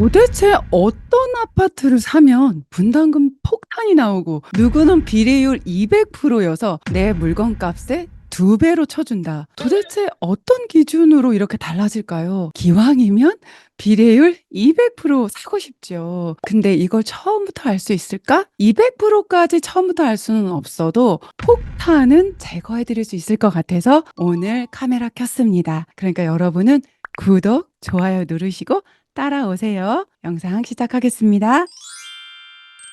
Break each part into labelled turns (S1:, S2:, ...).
S1: 도대체 어떤 아파트를 사면 분담금 폭탄이 나오고 누구는 비례율 200%여서 내 물건값에 두 배로 쳐준다. 도대체 어떤 기준으로 이렇게 달라질까요? 기왕이면 비례율 200% 사고 싶죠. 근데 이걸 처음부터 알 수 있을까? 200%까지 처음부터 알 수는 없어도 폭탄은 제거해 드릴 수 있을 것 같아서 오늘 카메라 켰습니다. 그러니까 여러분은 구독, 좋아요 누르시고 따라오세요. 영상 시작하겠습니다.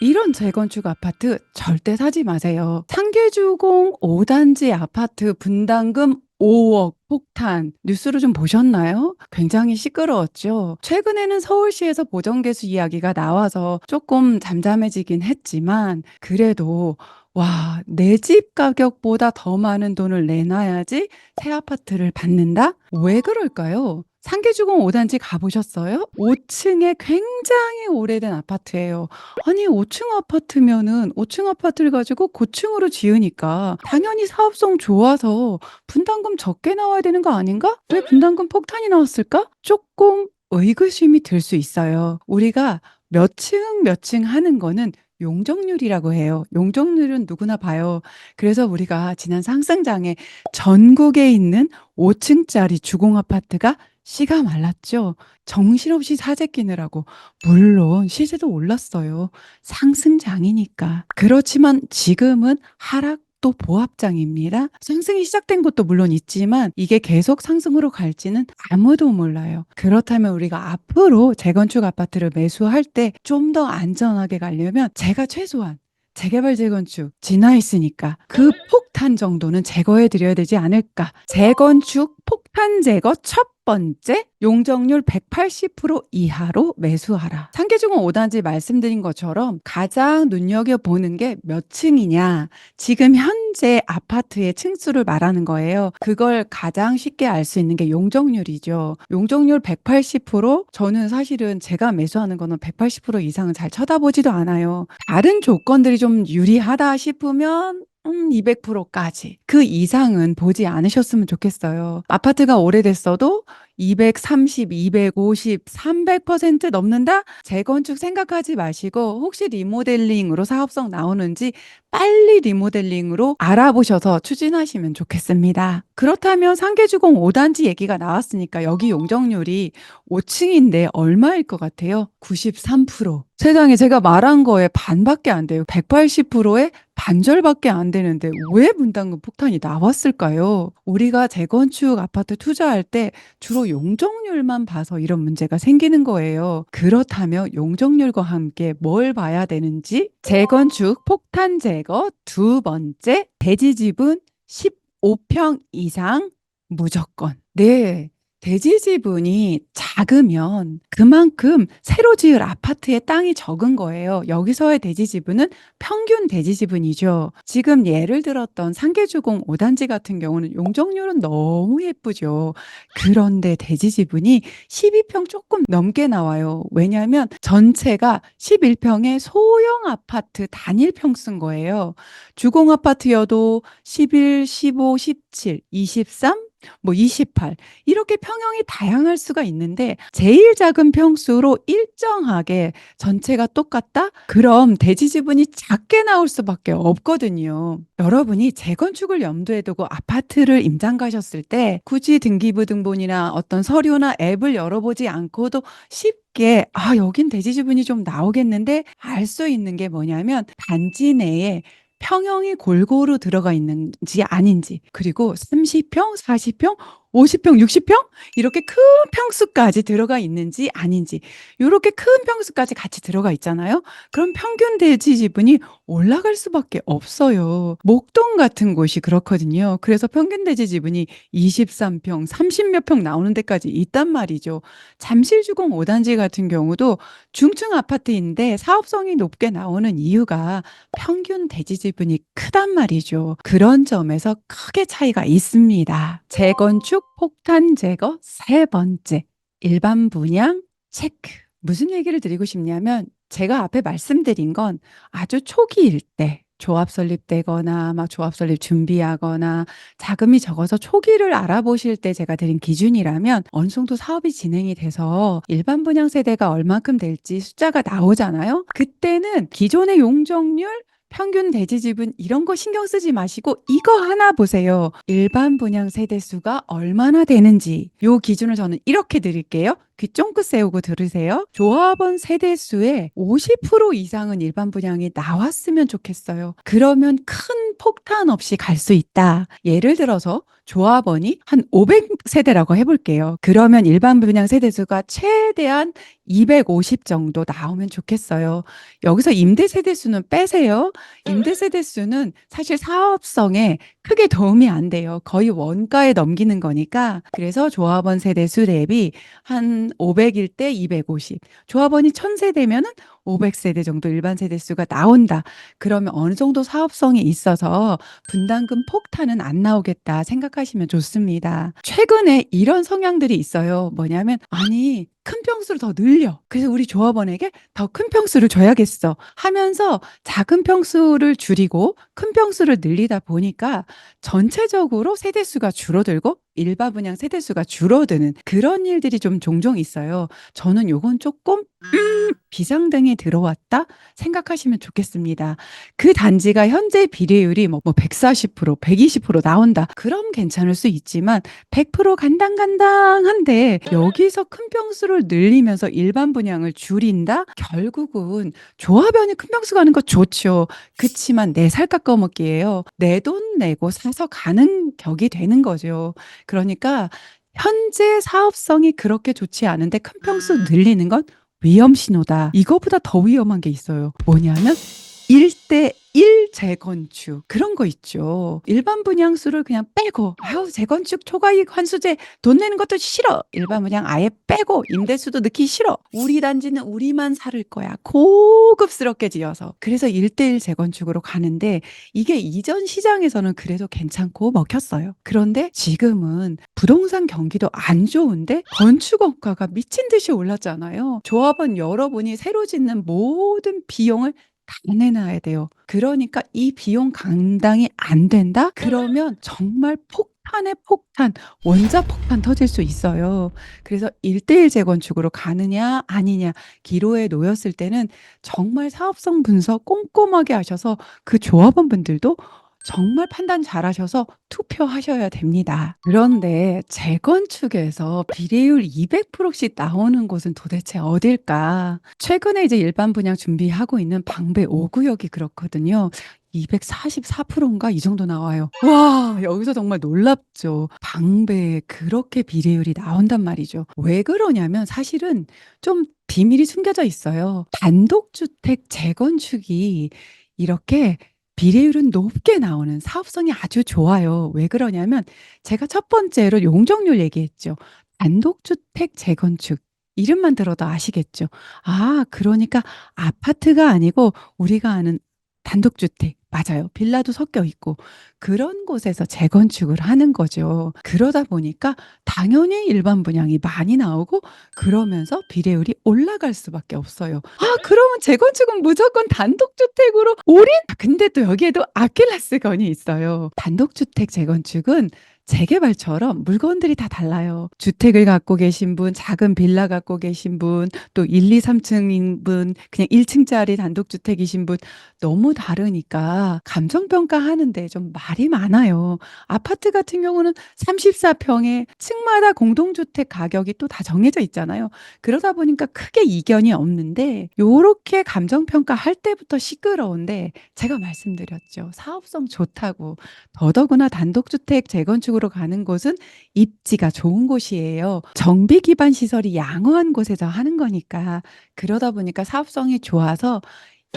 S1: 이런 재건축 아파트 절대 사지 마세요. 상계주공 5단지 아파트 분담금 5억 폭탄 뉴스로 좀 보셨나요? 굉장히 시끄러웠죠. 최근에는 서울시에서 보정개수 이야기가 나와서 조금 잠잠해지긴 했지만 그래도 와, 내 집 가격보다 더 많은 돈을 내놔야지 새 아파트를 받는다? 왜 그럴까요? 상계주공 5단지 가보셨어요? 5층에 굉장히 오래된 아파트예요. 아니, 5층 아파트면은 5층 아파트를 가지고 고층으로 지으니까 당연히 사업성 좋아서 분담금 적게 나와야 되는 거 아닌가? 왜 분담금 폭탄이 나왔을까? 조금 의구심이 들 수 있어요. 우리가 몇 층 몇 층 하는 거는 용적률이라고 해요. 용적률은 누구나 봐요. 그래서 우리가 지난 상승장에 전국에 있는 5층짜리 주공 아파트가 씨가 말랐죠. 정신없이 사재 끼느라고. 물론 시세도 올랐어요. 상승장이니까. 그렇지만 지금은 하락 또 보합장입니다. 상승이 시작된 것도 물론 있지만 이게 계속 상승으로 갈지는 아무도 몰라요. 그렇다면 우리가 앞으로 재건축 아파트를 매수할 때 좀 더 안전하게 가려면 제가 최소한 재개발 재건축 지나 있으니까 그 폭탄 정도는 제거해 드려야 되지 않을까. 재건축 폭탄 제거 첫 번째 용적률 180% 이하로 매수하라. 상계중은 5단지 말씀드린 것처럼 가장 눈여겨보는 게 몇 층이냐. 지금 현재 아파트의 층수를 말하는 거예요. 그걸 가장 쉽게 알 수 있는 게 용적률이죠. 용적률 180% 저는 사실은 제가 매수하는 거는 180% 이상은 잘 쳐다보지도 않아요. 다른 조건들이 좀 유리하다 싶으면 음, 200%까지. 그 이상은 보지 않으셨으면 좋겠어요. 아파트가 오래됐어도 230, 250, 300% 넘는다? 재건축 생각하지 마시고 혹시 리모델링으로 사업성 나오는지 빨리 리모델링으로 알아보셔서 추진하시면 좋겠습니다. 그렇다면 상계주공 5단지 얘기가 나왔으니까 여기 용적률이 5층인데 얼마일 것 같아요? 93%. 세상에 제가 말한 거에 반밖에 안 돼요. 180%에 반절밖에 안 되는데 왜 분담금 폭탄이 나왔을까요? 우리가 재건축 아파트 투자할 때 주로 용적률만 봐서 이런 문제가 생기는 거예요. 그렇다면 용적률과 함께 뭘 봐야 되는지 재건축 폭탄 제거 두 번째 대지 지분 15평 이상 무조건. 네. 대지 지분이 작으면 그만큼 새로 지을 아파트의 땅이 적은 거예요. 여기서의 대지 지분은 평균 대지 지분이죠. 지금 예를 들었던 상계주공 5단지 같은 경우는 용적률은 너무 예쁘죠. 그런데 대지 지분이 12평 조금 넘게 나와요. 왜냐하면 전체가 11평의 소형 아파트 단일 평 쓴 거예요. 주공 아파트여도 11, 15, 17, 23, 뭐 28. 이렇게 평형이 다양할 수가 있는데 제일 작은 평수로 일정하게 전체가 똑같다? 그럼 대지 지분이 작게 나올 수밖에 없거든요. 여러분이 재건축을 염두에 두고 아파트를 임장 가셨을 때 굳이 등기부 등본이나 어떤 서류나 앱을 열어보지 않고도 쉽게 아, 여긴 대지 지분이 좀 나오겠는데 알 수 있는 게 뭐냐면 단지 내에 평형이 골고루 들어가 있는지 아닌지 그리고 30평, 40평, 50평, 60평 이렇게 큰 평수까지 들어가 있는지 아닌지 이렇게 큰 평수까지 같이 들어가 있잖아요. 그럼 평균 대지 지분이 올라갈 수밖에 없어요. 목동 같은 곳이 그렇거든요. 그래서 평균 대지 지분이 23평, 30몇 평 나오는 데까지 있단 말이죠. 잠실주공 5단지 같은 경우도 중층 아파트인데 사업성이 높게 나오는 이유가 평균 대지 지분이 크단 말이죠. 그런 점에서 크게 차이가 있습니다. 재건축 폭탄 제거 세 번째 일반 분양 체크. 무슨 얘기를 드리고 싶냐면 제가 앞에 말씀드린 건 아주 초기일 때 조합 설립되거나 막 조합 설립 준비하거나 자금이 적어서 초기를 알아보실 때 제가 드린 기준이라면 어느 정도 사업이 진행이 돼서 일반 분양 세대가 얼만큼 될지 숫자가 나오잖아요. 그때는 기존의 용적률 평균 대지 지분 이런 거 신경 쓰지 마시고 이거 하나 보세요. 일반 분양 세대 수가 얼마나 되는지 요 기준을 저는 이렇게 드릴게요. 귀 쫑긋 세우고 들으세요. 조합원 세대 수의 50% 이상은 일반 분양이 나왔으면 좋겠어요. 그러면 큰 폭탄 없이 갈 수 있다. 예를 들어서 조합원이 한 500세대라고 해볼게요. 그러면 일반 분양 세대 수가 최대한 250 정도 나오면 좋겠어요. 여기서 임대 세대 수는 빼세요. 임대 세대 수는 사실 사업성에 크게 도움이 안 돼요. 거의 원가에 넘기는 거니까. 그래서 조합원 세대 수 대비 한 500일 때 250. 조합원이 1000세대면은 500세대 정도 일반 세대 수가 나온다. 그러면 어느 정도 사업성이 있어서 분담금 폭탄은 안 나오겠다 생각하시면 좋습니다. 최근에 이런 성향들이 있어요. 뭐냐면 아니 큰 평수를 더 늘려. 그래서 우리 조합원에게 더 큰 평수를 줘야겠어. 하면서 작은 평수를 줄이고 큰 평수를 늘리다 보니까 전체적으로 세대수가 줄어들고 일반 분양 세대수가 줄어드는 그런 일들이 좀 종종 있어요. 저는 요건 조금 음, 비상등이 들어왔다 생각하시면 좋겠습니다. 그 단지가 현재 비례율이 뭐, 뭐 140%, 120% 나온다. 그럼 괜찮을 수 있지만 100% 간당간당한데 여기서 큰 평수를 늘리면서 일반 분양을 줄인다? 결국은 조합원이 큰 평수 가는 거 좋죠. 그치만 내 살 깎아먹기예요. 내 돈 내고 사서 가는 격이 되는 거죠. 그러니까 현재 사업성이 그렇게 좋지 않은데 큰 평수 늘리는 건 위험 신호다. 이거보다 더 위험한 게 있어요. 뭐냐면 1대 1 재건축 그런 거 있죠. 일반 분양수를 그냥 빼고 아우 재건축 초과이익 환수제 돈 내는 것도 싫어. 일반 분양 아예 빼고 임대수도 넣기 싫어. 우리 단지는 우리만 살을 거야. 고급스럽게 지어서. 그래서 1대1 재건축으로 가는데 이게 이전 시장에서는 그래도 괜찮고 먹혔어요. 그런데 지금은 부동산 경기도 안 좋은데 건축원가가 미친 듯이 올랐잖아요. 조합원 여러분이 새로 짓는 모든 비용을 다 내놔야 돼요. 그러니까 이 비용 감당이 안 된다? 그러면 정말 폭탄의 폭탄, 원자 폭탄 터질 수 있어요. 그래서 1대1 재건축으로 가느냐 아니냐 기로에 놓였을 때는 정말 사업성 분석 꼼꼼하게 하셔서 그 조합원분들도 정말 판단 잘하셔서 투표하셔야 됩니다. 그런데 재건축에서 비례율 200%씩 나오는 곳은 도대체 어딜까? 최근에 이제 일반 분양 준비하고 있는 방배 5구역이 그렇거든요. 244%인가 이 정도 나와요. 와, 여기서 정말 놀랍죠. 방배에 그렇게 비례율이 나온단 말이죠. 왜 그러냐면 사실은 좀 비밀이 숨겨져 있어요. 단독주택 재건축이 이렇게 비례율은 높게 나오는 사업성이 아주 좋아요. 왜 그러냐면 제가 첫 번째로 용적률 얘기했죠. 단독주택 재건축. 이름만 들어도 아시겠죠. 아, 그러니까 아파트가 아니고 우리가 아는 단독주택. 맞아요. 빌라도 섞여 있고 그런 곳에서 재건축을 하는 거죠. 그러다 보니까 당연히 일반 분양이 많이 나오고 그러면서 비례율이 올라갈 수밖에 없어요. 아, 그러면 재건축은 무조건 단독주택으로 올인? 근데 또 여기에도 아킬레스건이 있어요. 단독주택 재건축은 재개발처럼 물건들이 다 달라요. 주택을 갖고 계신 분, 작은 빌라 갖고 계신 분, 또 1, 2, 3층인 분, 그냥 1층짜리 단독주택이신 분 너무 다르니까 감정평가 하는데 좀 말이 많아요. 아파트 같은 경우는 34평에 층마다 공동주택 가격이 또 다 정해져 있잖아요. 그러다 보니까 크게 이견이 없는데 요렇게 감정평가 할 때부터 시끄러운데 제가 말씀드렸죠. 사업성 좋다고. 더더구나 단독주택 재건축 으로 가는 곳은 입지가 좋은 곳이에요. 정비 기반 시설이 양호한 곳에서 하는 거니까. 그러다 보니까 사업성이 좋아서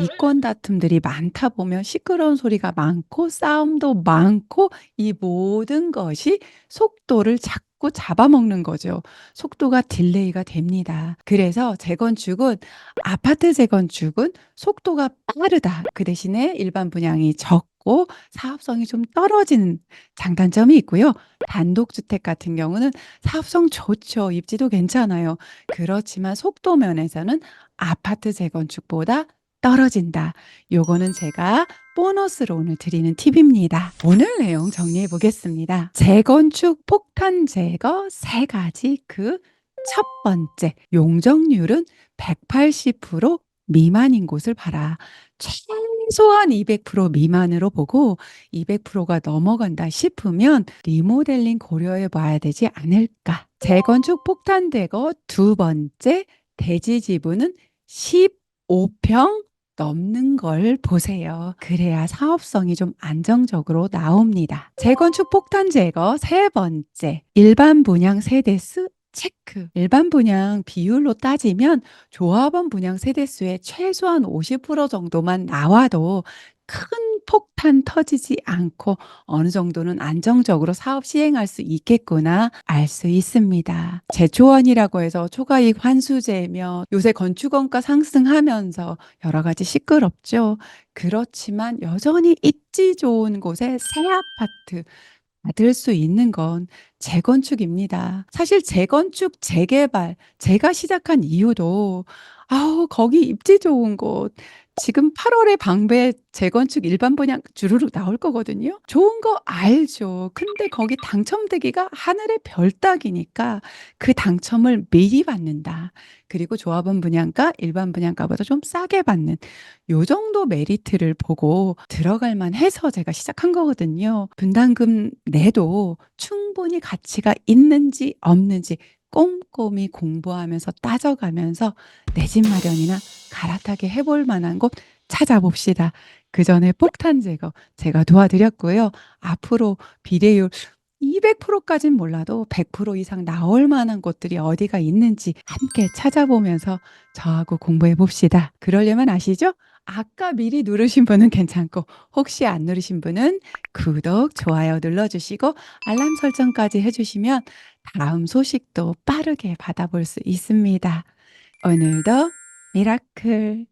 S1: 이권 다툼들이 많다 보면 시끄러운 소리가 많고 싸움도 많고 이 모든 것이 속도를 자꾸 잡아먹는 거죠. 속도가 딜레이가 됩니다. 그래서 재건축은 아파트 재건축은 속도가 빠르다. 그 대신에 일반 분양이 적고 사업성이 좀 떨어지는 장단점이 있고요. 단독주택 같은 경우는 사업성 좋죠. 입지도 괜찮아요. 그렇지만 속도 면에서는 아파트 재건축보다 떨어진다. 요거는 제가 보너스로 오늘 드리는 팁입니다. 오늘 내용 정리해 보겠습니다. 재건축 폭탄 제거 세 가지 그 첫 번째, 용적률은 180% 미만인 곳을 봐라. 최소한 200% 미만으로 보고 200%가 넘어간다 싶으면 리모델링 고려해 봐야 되지 않을까. 재건축 폭탄 제거 두 번째, 대지 지분은 15평 넘는 걸 보세요. 그래야 사업성이 좀 안정적으로 나옵니다. 재건축 폭탄 제거 세 번째, 일반 분양 세대수 체크. 일반 분양 비율로 따지면 조합원 분양 세대수의 최소한 50% 정도만 나와도 큰 폭탄 터지지 않고 어느 정도는 안정적으로 사업 시행할 수 있겠구나 알 수 있습니다. 제초원이라고 해서 초과이익 환수제며 요새 건축원가 상승하면서 여러 가지 시끄럽죠. 그렇지만 여전히 입지 좋은 곳에 새 아파트 받을 수 있는 건 재건축입니다. 사실 재건축, 재개발 제가 시작한 이유도 아우 거기 입지 좋은 곳 지금 8월에 방배 재건축 일반 분양 주르륵 나올 거거든요. 좋은 거 알죠. 근데 거기 당첨되기가 하늘의 별 따기니까 그 당첨을 미리 받는다. 그리고 조합원 분양가 일반 분양가보다 좀 싸게 받는 요 정도 메리트를 보고 들어갈 만해서 제가 시작한 거거든요. 분담금 내도 충분히 가치가 있는지 없는지 꼼꼼히 공부하면서 따져가면서 내 집 마련이나 갈아타게 해볼 만한 곳 찾아봅시다. 그 전에 폭탄 제거 제가 도와드렸고요. 앞으로 비례율 200%까진 몰라도 100% 이상 나올 만한 곳들이 어디가 있는지 함께 찾아보면서 저하고 공부해 봅시다. 그러려면 아시죠? 아까 미리 누르신 분은 괜찮고 혹시 안 누르신 분은 구독, 좋아요 눌러주시고 알람 설정까지 해주시면 다음 소식도 빠르게 받아볼 수 있습니다. 오늘도 미라클